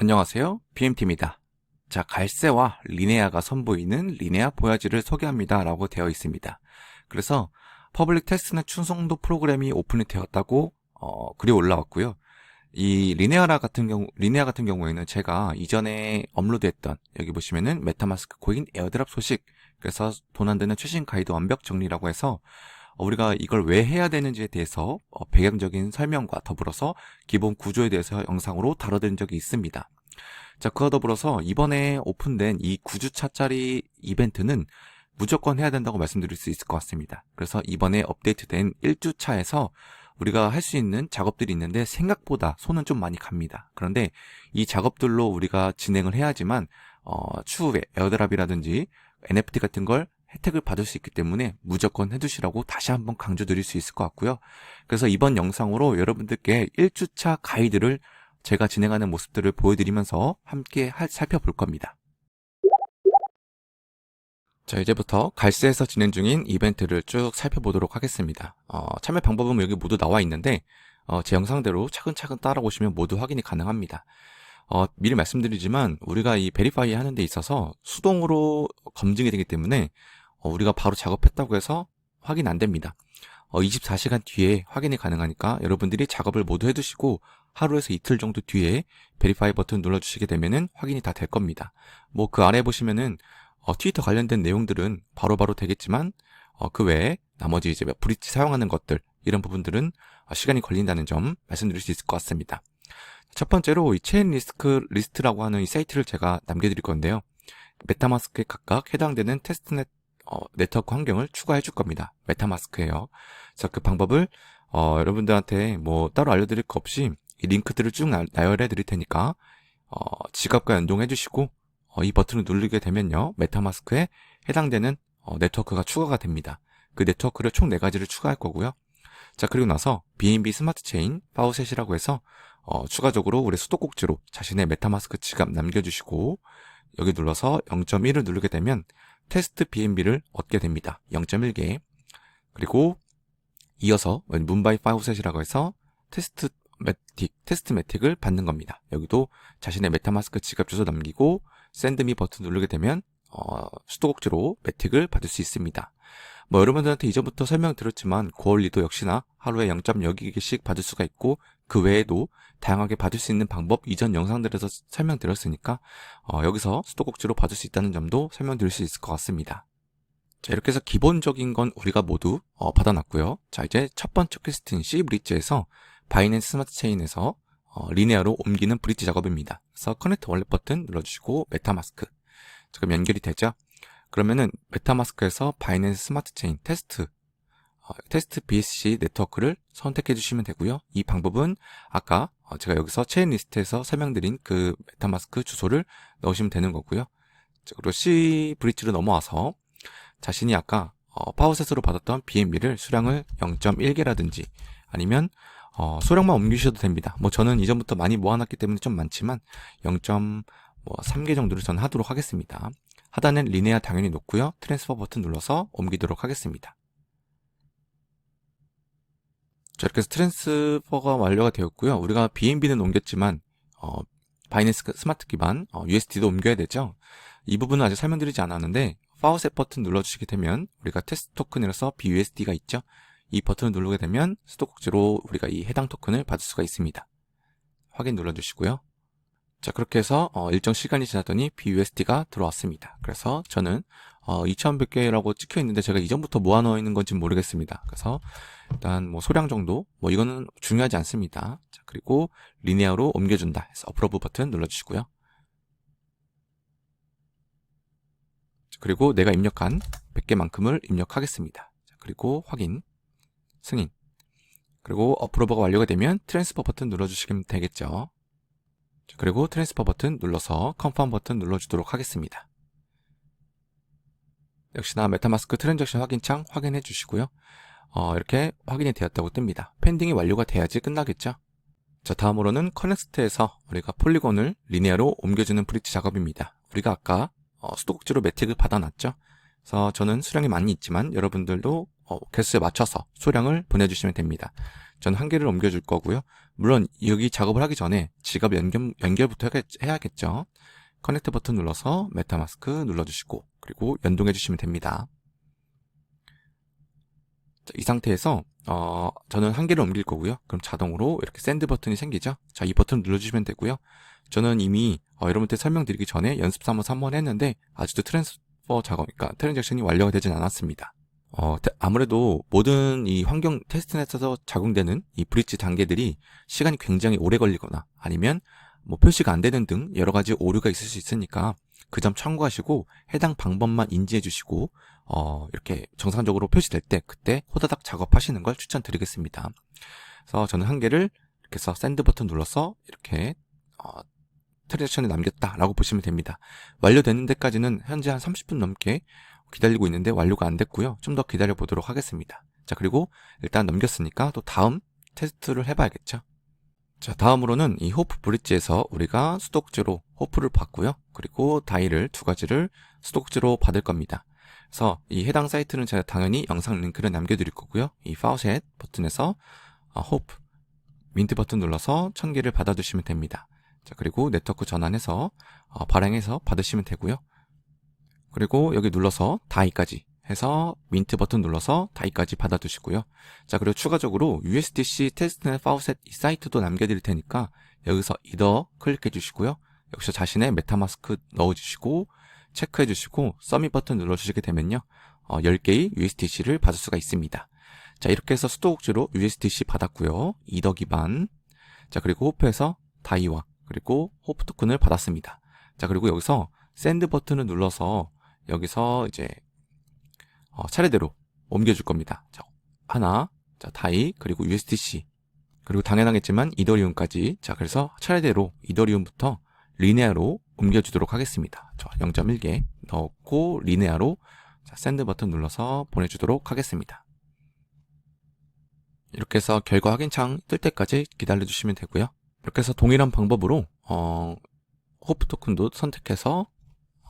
안녕하세요. BMT입니다. 자, 갈세와 리네아가 선보이는 리네아 보야지를 소개합니다. 라고 되어 있습니다. 그래서 퍼블릭 테스트넷 충성도 프로그램이 오픈이 되었다고 어, 글이 올라왔고요. 이 리네아라 같은 경우 리네아 같은 경우에는 제가 이전에 업로드했던 여기 보시면은 메타마스크 코인 에어드랍 소식 그래서 돈안 드는 최신 가이드 완벽 정리라고 해서 어, 우리가 이걸 왜 해야 되는지에 대해서 어, 배경적인 설명과 더불어서 기본 구조에 대해서 영상으로 다뤄드린 적이 있습니다. 자, 그와 더불어서 이번에 오픈된 이 9주차짜리 이벤트는 무조건 해야 된다고 말씀드릴 수 있을 것 같습니다. 그래서 이번에 업데이트된 1주차에서 우리가 할 수 있는 작업들이 있는데 생각보다 손은 좀 많이 갑니다. 그런데 이 작업들로 우리가 진행을 해야지만 어, 추후에 에어드랍이라든지 NFT 같은 걸 혜택을 받을 수 있기 때문에 무조건 해두시라고 다시 한번 강조드릴 수 있을 것 같고요. 그래서 이번 영상으로 여러분들께 1주차 가이드를 제가 진행하는 모습들을 보여드리면서 함께 할- 살펴볼 겁니다. 자, 이제부터 갈세에서 진행 중인 이벤트를 쭉 살펴보도록 하겠습니다. 어, 참여 방법은 여기 모두 나와 있는데, 어, 제 영상대로 차근차근 따라오시면 모두 확인이 가능합니다. 어, 미리 말씀드리지만, 우리가 이 베리파이 하는 데 있어서 수동으로 검증이 되기 때문에, 어, 우리가 바로 작업했다고 해서 확인 안 됩니다. 어, 24시간 뒤에 확인이 가능하니까 여러분들이 작업을 모두 해두시고, 하루에서 이틀 정도 뒤에 베리파이 버튼 눌러주시게 되면은 확인이 다 될 겁니다. 뭐 그 아래 보시면은 어, 트위터 관련된 내용들은 바로바로 되겠지만 어, 그 외에 나머지 이제 브릿지 사용하는 것들 이런 부분들은 어, 시간이 걸린다는 점 말씀드릴 수 있을 것 같습니다. 첫 번째로 이 체인 리스크 리스트라고 하는 이 사이트를 제가 남겨드릴 건데요. 메타마스크에 각각 해당되는 테스트넷 어, 네트워크 환경을 추가해 줄 겁니다. 메타마스크예요. 그래서 그 방법을 어, 여러분들한테 뭐 따로 알려드릴 거 없이 이 링크들을 쭉 나- 나열해 드릴 테니까 어, 지갑과 연동해 주시고 어, 이 버튼을 누르게 되면요 메타마스크에 해당되는 어, 네트워크가 추가가 됩니다. 그 네트워크를 총 4가지를 추가할 거고요. 자 그리고 나서 BNB 스마트 체인 파워셋이라고 해서 어, 추가적으로 우리 수도꼭지로 자신의 메타마스크 지갑 남겨주시고 여기 눌러서 0.1을 누르게 되면 테스트 BNB를 얻게 됩니다. 0.1개 그리고 이어서 문바이 파워셋이라고 해서 테스트 매틱, 테스트 매틱을 받는 겁니다. 여기도 자신의 메타마스크 지갑 주소 남기고 샌드미 버튼 누르게 되면 어, 수도꼭지로 매틱을 받을 수 있습니다. 뭐 여러분들한테 이전부터 설명 드렸지만 고얼리도 역시나 하루에 0.6개씩 받을 수가 있고 그 외에도 다양하게 받을 수 있는 방법 이전 영상들에서 설명드렸으니까 어, 여기서 수도꼭지로 받을 수 있다는 점도 설명드릴 수 있을 것 같습니다. 자 이렇게 해서 기본적인 건 우리가 모두 어, 받아놨고요. 자 이제 첫 번째 퀘스트인 C 브릿지에서 바이낸스 스마트 체인에서 어, 리네아로 옮기는 브릿지 작업입니다. 그래서 커넥트 월렛 버튼 눌러주시고 메타마스크 지금 연결이 되죠. 그러면은 메타마스크에서 바이낸스 스마트 체인 테스트 어, 테스트 BSC 네트워크를 선택해 주시면 되고요. 이 방법은 아까 어, 제가 여기서 체인 리스트에서 설명드린 그 메타마스크 주소를 넣으시면 되는 거고요. 자, 그리고 C 브릿지로 넘어와서 자신이 아까 어, 파워셋으로 받았던 BNB를 수량을 0.1개라든지 아니면 어, 소량만 옮기셔도 됩니다. 뭐 저는 이전부터 많이 모아놨기 때문에 좀 많지만 0.3개 정도를 저는 하도록 하겠습니다. 하단은 리네아 당연히 놓고요. 트랜스퍼 버튼 눌러서 옮기도록 하겠습니다. 자, 이렇게 해서 트랜스퍼가 완료가 되었고요. 우리가 BNB는 옮겼지만 어, 바이낸스 스마트 기반 어, USD도 옮겨야 되죠. 이 부분은 아직 설명드리지 않았는데 파워셋 버튼 눌러주시게 되면 우리가 테스트 토큰이라서 BUSD가 있죠. 이 버튼을 누르게 되면 수도꼭지로 우리가 이 해당 토큰을 받을 수가 있습니다. 확인 눌러주시고요. 자 그렇게 해서 어, 일정 시간이 지나더니 BUSD가 들어왔습니다. 그래서 저는 어, 2100개라고 찍혀 있는데 제가 이전부터 모아 넣어 있는 건지 모르겠습니다. 그래서 일단 뭐 소량 정도 뭐 이거는 중요하지 않습니다. 자 그리고 리니어로 옮겨준다 해서 어프로브 버튼 눌러주시고요. 자, 그리고 내가 입력한 100개만큼을 입력하겠습니다. 자, 그리고 확인 승인. 그리고 어프로버가 완료가 되면 트랜스퍼 버튼 눌러주시면 되겠죠. 자, 그리고 트랜스퍼 버튼 눌러서 컨펌 버튼 눌러주도록 하겠습니다. 역시나 메타마스크 트랜잭션 확인창 확인해 주시고요. 어, 이렇게 확인이 되었다고 뜹니다. 펜딩이 완료가 돼야지 끝나겠죠. 자, 다음으로는 커넥스트에서 우리가 폴리곤을 리니어로 옮겨주는 브릿지 작업입니다. 우리가 아까 어, 수도꼭지로 매틱을 받아놨죠. 그래서 저는 수량이 많이 있지만 여러분들도 어, 개수에 맞춰서 수량을 보내주시면 됩니다. 저는 한 개를 옮겨줄 거고요. 물론 여기 작업을 하기 전에 지갑 연결, 연결부터 해야겠- 해야겠죠. 커넥트 버튼 눌러서 메타마스크 눌러주시고 그리고 연동해 주시면 됩니다. 자, 이 상태에서 어, 저는 한 개를 옮길 거고요. 그럼 자동으로 이렇게 샌드 버튼이 생기죠. 자, 이 버튼 눌러주시면 되고요. 저는 이미 어, 여러분한테 설명드리기 전에 연습 삼아서 한번 했는데 아직도 트랜스퍼 작업, 그러니까 트랜잭션이 완료가 되진 않았습니다. 어, 테- 아무래도 모든 이 환경 테스트넷에서 적용되는 이 브릿지 단계들이 시간이 굉장히 오래 걸리거나 아니면 뭐 표시가 안 되는 등 여러 가지 오류가 있을 수 있으니까 그 점 참고하시고 해당 방법만 인지해 주시고 어, 이렇게 정상적으로 표시될 때 그때 호다닥 작업하시는 걸 추천드리겠습니다. 그래서 저는 한 개를 이렇게 해서 샌드 버튼 눌러서 이렇게 어, 트랜잭션에 남겼다라고 보시면 됩니다. 완료되는 데까지는 현재 한 30분 넘게 기다리고 있는데 완료가 안 됐고요. 좀 더 기다려 보도록 하겠습니다. 자, 그리고 일단 넘겼으니까 또 다음 테스트를 해봐야겠죠. 자, 다음으로는 이 호프 브릿지에서 우리가 수독제로 호프를 받고요. 그리고 다이를 두 가지를 수독제로 받을 겁니다. 그래서 이 해당 사이트는 제가 당연히 영상 링크를 남겨드릴 거고요. 이 파우셋 버튼에서 어, 호프, 민트 버튼 눌러서 천 개를 받아두시면 됩니다. 자, 그리고 네트워크 전환해서 어, 발행해서 받으시면 되고요. 그리고 여기 눌러서 다이까지 해서 민트 버튼 눌러서 다이까지 받아두시고요. 자, 그리고 추가적으로 USDC 테스트넷 파우셋 이 사이트도 남겨드릴 테니까 여기서 이더 클릭해 주시고요. 여기서 자신의 메타마스크 넣어주시고 체크해 주시고 서밋 버튼 눌러주시게 되면요. 어, 10개의 USDC를 받을 수가 있습니다. 자, 이렇게 해서 수도꼭지로 USDC 받았고요. 이더 기반. 자, 그리고 호프에서 다이와 그리고 호프 토큰을 받았습니다. 자, 그리고 여기서 샌드 버튼을 눌러서 여기서 이제 어, 차례대로 옮겨줄 겁니다. 자, 하나, 자, 다이, 그리고 USDC, 그리고 당연하겠지만 이더리움까지. 자, 그래서 차례대로 이더리움부터 리네아로 옮겨주도록 하겠습니다. 자, 0.1개 넣고 리네아로 자, 샌드 버튼 눌러서 보내주도록 하겠습니다. 이렇게 해서 결과 확인 창 뜰 때까지 기다려주시면 되고요. 이렇게 해서 동일한 방법으로 어, 호프 토큰도 선택해서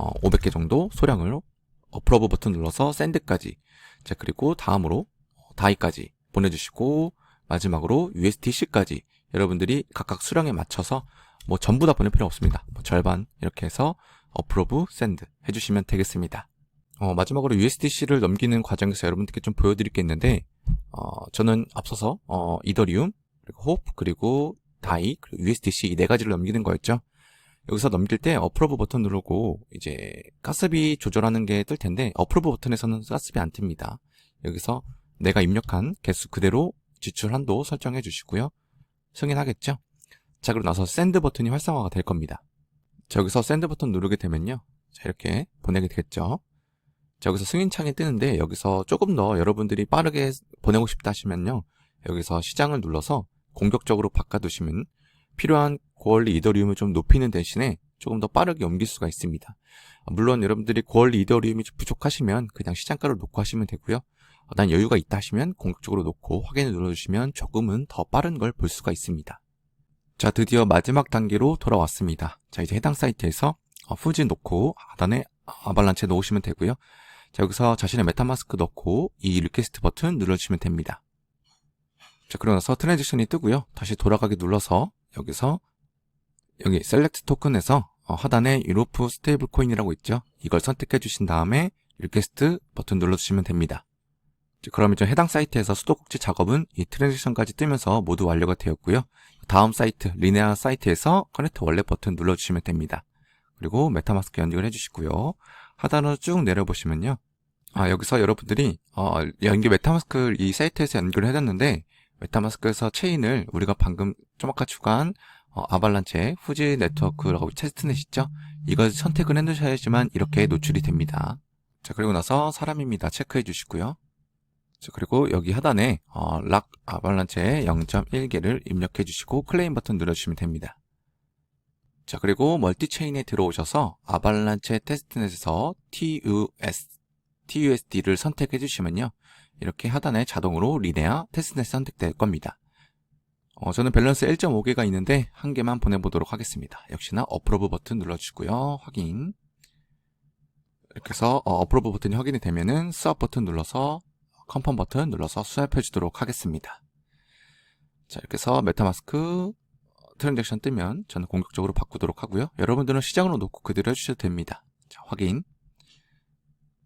어, 500개 정도 소량을 어프로브 버튼 눌러서 샌드까지 자 그리고 다음으로 다이까지 보내주시고 마지막으로 USDC까지 여러분들이 각각 수량에 맞춰서 뭐 전부 다 보낼 필요 없습니다. 뭐 절반 이렇게 해서 어프로브 샌드 해주시면 되겠습니다. 어, 마지막으로 USDC를 넘기는 과정에서 여러분들께 좀 보여드릴 게 있는데 어, 저는 앞서서 어, 이더리움 그리고 호프 그리고 다이 그리고 USDC 이 네 가지를 넘기는 거였죠. 여기서 넘길 때 어프로브 버튼 누르고 이제 가스비 조절하는 게 뜰 텐데 어프로브 버튼에서는 가스비 안 뜹니다. 여기서 내가 입력한 개수 그대로 지출 한도 설정해 주시고요. 승인하겠죠? 자, 그리고 나서 샌드 버튼이 활성화가 될 겁니다. 자, 여기서 샌드 버튼 누르게 되면요. 자, 이렇게 보내게 되겠죠? 자, 여기서 승인창이 뜨는데 여기서 조금 더 여러분들이 빠르게 보내고 싶다 하시면요. 여기서 시장을 눌러서 공격적으로 바꿔두시면 필요한 고원리 이더리움을 좀 높이는 대신에 조금 더 빠르게 옮길 수가 있습니다. 물론 여러분들이 고원리 이더리움이 좀 부족하시면 그냥 시장가를 놓고 하시면 되고요. 어, 난 여유가 있다 하시면 공격적으로 놓고 확인을 눌러주시면 조금은 더 빠른 걸 볼 수가 있습니다. 자, 드디어 마지막 단계로 돌아왔습니다. 자, 이제 해당 사이트에서 어, 후지 놓고 하단에 아발란체 놓으시면 되고요. 자, 여기서 자신의 메타마스크 넣고 이 리퀘스트 버튼 눌러주시면 됩니다. 자, 그러고 나서 트랜지션이 뜨고요. 다시 돌아가기 눌러서 여기서 여기 셀렉트 토큰에서 어, 하단에 유로프 스테이블 코인이라고 있죠. 이걸 선택해 주신 다음에 리퀘스트 버튼 눌러주시면 됩니다. 자, 그럼 이제 해당 사이트에서 수도꼭지 작업은 이 트랜지션까지 뜨면서 모두 완료가 되었고요. 다음 사이트 리네아 사이트에서 커넥트 원래 버튼 눌러주시면 됩니다. 그리고 메타마스크 연결 해주시고요. 하단으로 쭉 내려보시면요. 아, 여기서 여러분들이, 어, 연결 메타마스크 이 사이트에서 연결을 해놨는데, 메타마스크에서 체인을 우리가 방금 좀 아까 추가한, 어, 아발란체 후지 네트워크라고 테스트넷 있죠? 이걸 선택을 해놓으셔야지만 이렇게 노출이 됩니다. 자, 그리고 나서 사람입니다. 체크해 주시고요. 자, 그리고 여기 하단에, 어, 락 아발란체 0.1개를 입력해 주시고, 클레임 버튼 눌러주시면 됩니다. 자, 그리고 멀티 체인에 들어오셔서 아발란체 테스트넷에서 TUS, TUSD를 선택해 주시면요. 이렇게 하단에 자동으로 리네아 테스트넷 선택될 겁니다. 어, 저는 밸런스 1.5개가 있는데 한 개만 보내보도록 하겠습니다. 역시나 어프로브 버튼 눌러주시고요. 확인. 이렇게 해서 어, 어프로브 버튼이 확인이 되면은 수압 버튼 눌러서 컨펌 버튼 눌러서 수압해 주도록 하겠습니다. 자, 이렇게 해서 메타마스크 트랜잭션 뜨면 저는 공격적으로 바꾸도록 하고요. 여러분들은 시장으로 놓고 그대로 해주셔도 됩니다. 자, 확인.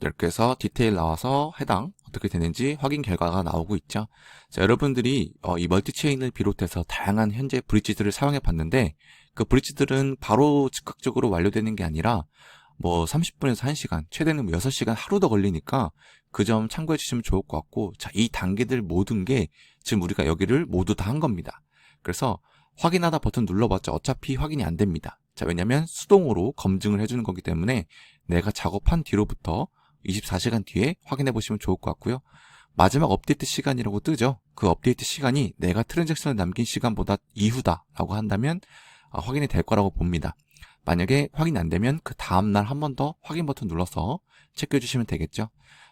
이렇게 해서 디테일 나와서 해당 어떻게 되는지 확인 결과가 나오고 있죠. 자, 여러분들이 어, 이 멀티체인을 비롯해서 다양한 현재 브릿지들을 사용해 봤는데 그 브릿지들은 바로 즉각적으로 완료되는 게 아니라 뭐 30분에서 1시간, 최대는 뭐 6시간 하루 더 걸리니까 그 점 참고해 주시면 좋을 것 같고 자, 이 단계들 모든 게 지금 우리가 여기를 모두 다 한 겁니다. 그래서 확인하다 버튼 눌러봤자 어차피 확인이 안 됩니다. 자, 왜냐면 수동으로 검증을 해주는 거기 때문에 내가 작업한 뒤로부터 24시간 뒤에 확인해 보시면 좋을 것 같고요. 마지막 업데이트 시간이라고 뜨죠. 그 업데이트 시간이 내가 트랜잭션을 남긴 시간보다 이후다라고 한다면 아, 확인이 될 거라고 봅니다. 만약에 확인이 안 되면 그 다음날 한 번 더 확인 버튼 눌러서 체크해 주시면 되겠죠.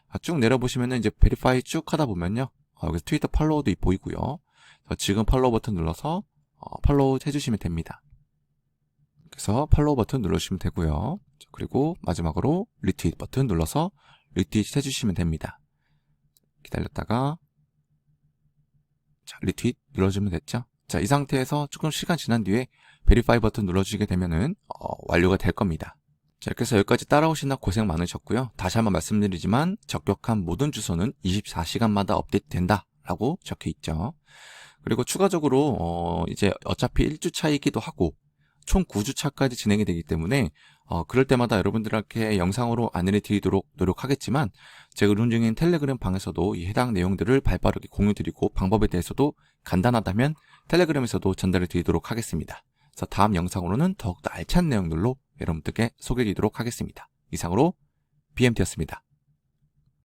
아, 쭉 내려보시면은 이제 베리파이 쭉 하다 보면요. 어, 여기서 트위터 팔로우도 보이고요. 지금 팔로우 버튼 눌러서 어, 팔로우 해주시면 됩니다. 그래서 팔로우 버튼 눌러주시면 되고요. 자, 그리고 마지막으로 리트윗 버튼 눌러서 리트윗 해주시면 됩니다. 기다렸다가 자, 리트윗 눌러주면 됐죠? 자, 이 상태에서 조금 시간 지난 뒤에 베리파이 버튼 눌러주시게 되면은 어, 완료가 될 겁니다. 자, 이렇게 해서 여기까지 따라오시나 고생 많으셨고요. 다시 한번 말씀드리지만 적격한 모든 주소는 24시간마다 업데이트 된다 라고 적혀 있죠. 그리고 추가적으로 어, 이제 어차피 1주 차이기도 하고 총 9주차까지 진행이 되기 때문에 어, 그럴 때마다 여러분들에게 영상으로 안내를 드리도록 노력하겠지만 제가 운영 중인 텔레그램 방에서도 이 해당 내용들을 발빠르게 공유드리고 방법에 대해서도 간단하다면 텔레그램에서도 전달을 드리도록 하겠습니다. 그래서 다음 영상으로는 더욱더 알찬 내용들로 여러분들께 소개해 드리도록 하겠습니다. 이상으로 BMT였습니다.